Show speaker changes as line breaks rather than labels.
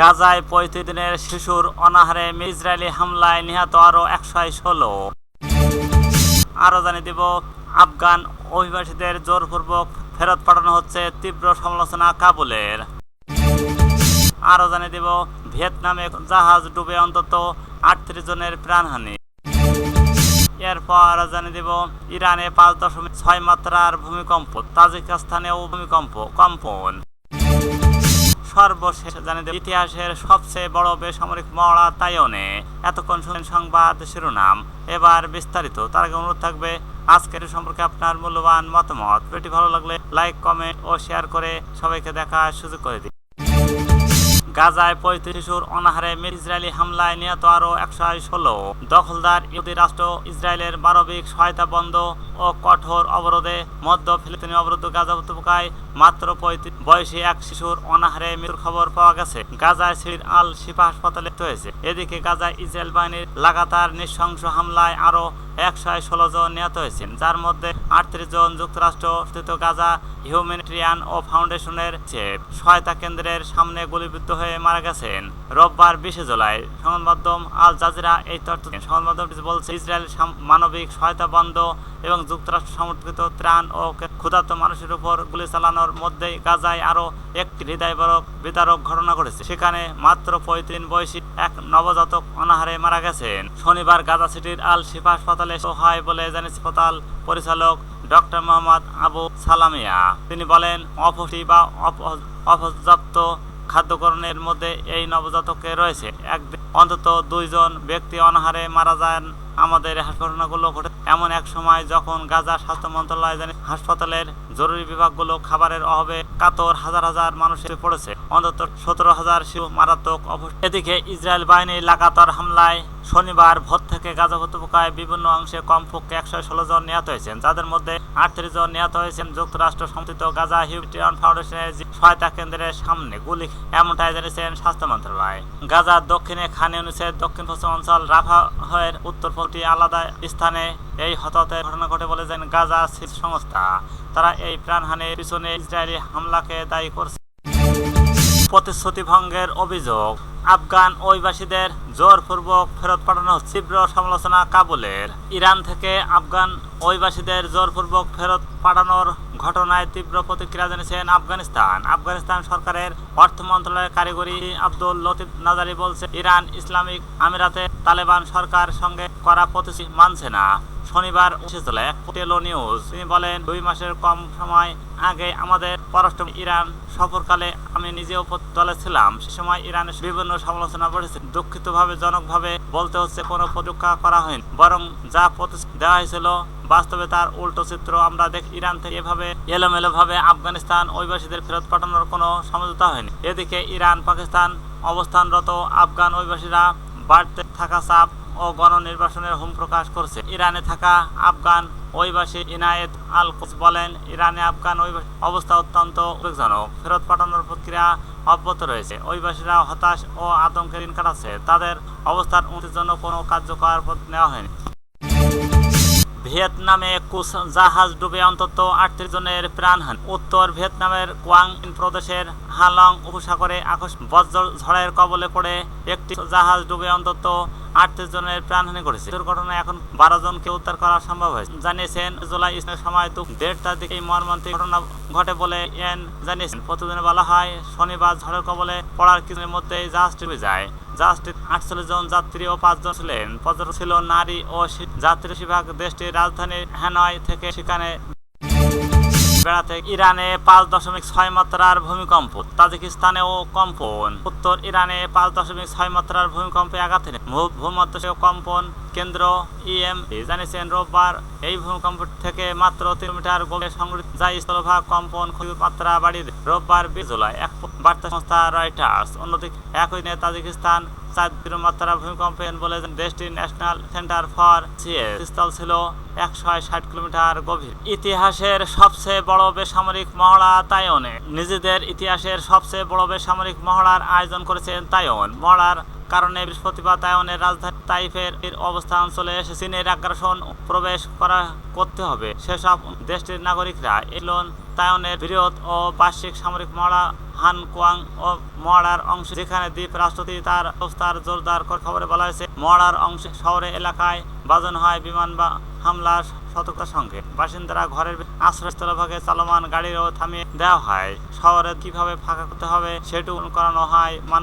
গাজায় পঁয়ত্রিশ দিনের শিশুর অনাহারে ইসরায়েলি হামলায় নিহত আরও একশো ষোলো। আরও জানিয়ে দেব, আফগান অভিবাসীদের জোরপূর্বক ফেরত পাঠানো হচ্ছে তীব্র সমালোচনা কাবুলের। আরও জানিয়ে দেব, ভিয়েতনামে জাহাজ ডুবে অন্তত আটত্রিশ জনের প্রাণহানি। এরপর জানিয়ে দেব, ইরানে পাঁচ দশমিক ছয় মাত্রার ভূমিকম্প, তাজিকিস্তানেও ভূমিকম্প, কম্পন। সর্বশেষ জানিয়ে ইতিহাসের সবচেয়ে বড় বেসামরিক মহড়া তাইওনে এতক্ষণ শুনেন সংবাদ শিরোনাম। এবার বিস্তারিত, তার আগে অনুরোধ থাকবে, আজকের সম্পর্কে আপনার মূল্যবান মতামত। ভিডিওটি ভালো লাগলে লাইক, কমেন্ট ও শেয়ার করে সবাইকে দেখার সুযোগ করে দিন। গাজায় পঁয়ত্রিশ শিশুর অনাহারে ইসরায়েলি হামলায় নিহত আরও একশো ষোলো। দখলদার ইহুদি রাষ্ট্র ইসরায়েলের মানবিক সহায়তা বন্ধ ও কঠোর অবরোধে মধ্য ফিলিস্তিনি অবরুদ্ধ গাজা উপত্যকায় মাত্র পঁয়ত্রিশ বয়সী এক শিশুর অনাহারে মৃত্যুর খবর পাওয়া গেছে। গাজায় সির আল শিফা হাসপাতালে হয়েছে। এদিকে গাজায় ইসরায়েল বাহিনীর লাগাতার নৃশংস হামলায় আরও একশো ষোলো জন নিহত হয়েছেন, যার মধ্যে আটত্রিশ জন যুক্তরাষ্ট্র স্থিত গাজা, হিউম্যানিটেরিয়ান ও ফাউন্ডেশনের সহায়তা কেন্দ্রের সামনে গুলিবিদ্ধ হয়ে মারা গেছেন। রোববার বিশে জুলাই সংবাদ আল জাজিরা এই তথ্য বলছে, ইসরায়েল মানবিক সহায়তা বন্ধ এবং যুক্তরাষ্ট্র সমর্থিত ত্রাণ ও ক্ষুধার্ত মানুষের উপর গুলি চালানোর মধ্যেই গাজায় আরও একটি হৃদয়বরক বিতারক ঘটনা ঘটেছে। সেখানে মাত্র পঁয়ত্রিশ বয়সী এক নবজাতক অনাহারে মারা গেছেন। শনিবার গাজা সিটির আল শিফা হাসপাতালে শো সহায় বলে জানিয়েছে হাসপাতাল পরিচালক ডক্টর মোহাম্মদ আবু সালামিয়া। তিনি বলেন, অপুষ্টি বা অপ- অপর্যাপ্ত খাদ্যকরণের মধ্যে এই নবজাতকে রয়েছে। এক অন্তত দুইজন ব্যক্তি অনাহারে মারা যান। আমাদের হাসপাতালগুলো ঘটে এমন এক সময় যখন গাজা স্বাস্থ্য মন্ত্রণালয় জানে হাসপাতালের জরুরি বিভাগগুলো খাবারের অভাবে কাতর হাজার হাজার মানুষ এসে পড়েছে। অন্তত সতেরো হাজার শিশু মারাত্মক অবস্থা। এদিকে ইসরায়েল বাহিনীর লাগাতার হামলায় শনিবার ভোর থেকে গাজা উপত্যকায় বিভিন্ন অংশে কমপক্ষে একশো ষোলো জন নিহত হয়েছেন, যাদের মধ্যে আটত্রিশ জন নিহত হয়েছেন যুক্তরাষ্ট্র সমর্থিত গাজা হিউম্যানিটেরিয়ান ফাউন্ডেশনের সহায়তা কেন্দ্রের সামনে গুলি। এমনটাই জানিয়েছেন স্বাস্থ্য মন্ত্রণালয়। গাজার দক্ষিণে খান ইউনিসের দক্ষিণ পশ্চিম অঞ্চল রাফাহের উত্তর পশ্চিম আলাদা স্থানে এই হতাহতের ঘটনা ঘটে বলে গাজা শীত সংস্থা। তারা এই প্রাণহানির পিছনে ইসরায়েলি হামলাকে দায়ী করছে। প্রতিশ্রুতি ভঙ্গের অভিযোগ, আফগান অভিবাসীদের জোরপূর্বক ফেরত পাঠানো তীব্র সমালোচনা কাবুলের। ইরান থেকে আফগান অভিবাসীদের জোরপূর্বক ফেরত পাঠানোর ঘটনায় তীব্র প্রতিক্রিয়া জানিয়েছেন আফগানিস্তান। আফগানিস্তান সরকারের অর্থ মন্ত্রণালয়ের কারিগরি আব্দুল লতিফ নাজারি বলছে, ইরান ইসলামিক আমিরাতে তালেবান সরকার সঙ্গে করা প্রতিশ্রুতি মানছে না। শনিবার এসেছিল এক টেলো নিউজ তিনি বলেন, দুই মাসের কম সময় আগে আমাদের পররাষ্ট্র ইরান সফরকালে আমি নিজেও দলে ছিলাম। সে সময় ইরানের বিভিন্ন সমালোচনা করেছে। দুঃখিতভাবে, জনকভাবে বলতে হচ্ছে কোনো পরীক্ষা করা হয়নি। বরং যা প্রতিশ্রুতি দেওয়া হয়েছিল, বাস্তবে তার উল্টো চিত্র আমরা দেখ, ইরান থেকে এভাবে এলোমেলো ভাবে আফগানিস্তান অভিবাসীদের ফেরত পাঠানোর কোনো সমঝোতা হয়নি। এদিকে ইরান পাকিস্তান অবস্থানরত আফগান অভিবাসীরা বাড়তে থাকা চাপ ও গণনির্বাসনের হুম প্রকাশ করছে। ইরানে থাকা আফগান অভিবাসী ইনায়েত আল কুস বলেন, ইরানে আফগান অবস্থা অত্যন্ত উদ্বেগজনক। ফেরত পাঠানোর প্রক্রিয়া অব্যাহত রয়েছে। অভিবাসীরা হতাশ ও আতঙ্কে দিন কাটাচ্ছে। তাদের অবস্থার উন্নতির জন্য কোনো কার্যকর নেওয়া হয়নি। ভিয়েতনামে কুস জাহাজ ডুবে অন্তত আটত্রিশ জনের প্রাণহানি উত্তর ভিয়েতনামের কোয়াং প্রদেশের হালং উপসাগরে আকস্মিক বজ্র ঝড়ের কবলে পড়ে একটি জাহাজ ডুবে অন্তত আটত্রিশ জনের প্রাণহানি ঘটেছে। দুর্ঘটনায় এখন বারো জনকে উদ্ধার করা সম্ভব হয়েছে। জানিয়েছেন, জুলাই ইসলামের সময় দুপুর দেড়টার দিকে এই মর্মান্তিক ঘটনা ঘটে বলে এন জানিয়েছেন। প্রতিদিনে বলা হয়, শনিবার ঝড়ের কবলে পড়ার কিছুদিনের মধ্যেই জাহাজটি যায়। জাহাজটি আটচল্লিশ জন যাত্রী ও পাঁচজন ছিলেন। পর্যটক ছিল নারী ও যাত্রী বিভাগ দেশটির রাজধানী হ্যানয় থেকে সেখানে বেড়াতে ইরানে পাঁচ দশমিক ছয় মাত্রার ভূমিকম্প, তাজিকিস্তানেও কম্পন। উত্তর ইরানে পাঁচ দশমিক ছয় মাত্রার ভূমিকম্পে আঘাত ভূমধ্যসাগরীয় কম্পন কেন্দ্র ইএম। জানিয়েছেন, রোববার এই ভূমিকম্প থেকে মাত্র তিন মিটার গোলে সংঘটিত যা স্থলভাগ কম্পন ক্ষতির মাত্রা বাড়িয়ে রোববার বিশ জুলাই এক বার্তা সংস্থা রয়টার্স। অন্যদিকে একই দিনে তাজিকিস্তান চার মাত্রা ভূমিকম্পে বলে দেশটির ন্যাশনাল সেন্টার ফর সিএস স্থল ছিল একশো ষাট কিলোমিটার গভীর। ইতিহাসের সবচেয়ে বড় বেসামরিক মহড়া তাইওনে নিজেদের ইতিহাসের সবচেয়ে বড় বেসামরিক মহড়ার আয়োজন করেছেন তাইওয়ান। মহড়ার কারণে বৃহস্পতিবার তাইওয়ানের রাজধানী তাইফের এর অবস্থান চলে এসে চীনের আগ্রাসন প্রবেশ করা করতে হবে। সেসব দেশটির নাগরিকরা এলন তাইওয়ানের বৃহৎ ও বার্ষিক সামরিক মহড়া হান কোয়াং ও মহড়ার অংশ, যেখানে দ্বীপ রাষ্ট্রটি তার অবস্থার জোরদার খবরে বলা হয়েছে, মহড়ার অংশ শহরে এলাকায় বাজানো হয় বিমান বা হামলার সতর্কতার সঙ্গে। বাসিন্দারা ঘরের আশ্রয়স্থলভাগে চলমান গাড়িও থামিয়ে দেওয়া হয়। শহরে কীভাবে ফাঁকা করতে হবে সেটু করানো হয় মানুষ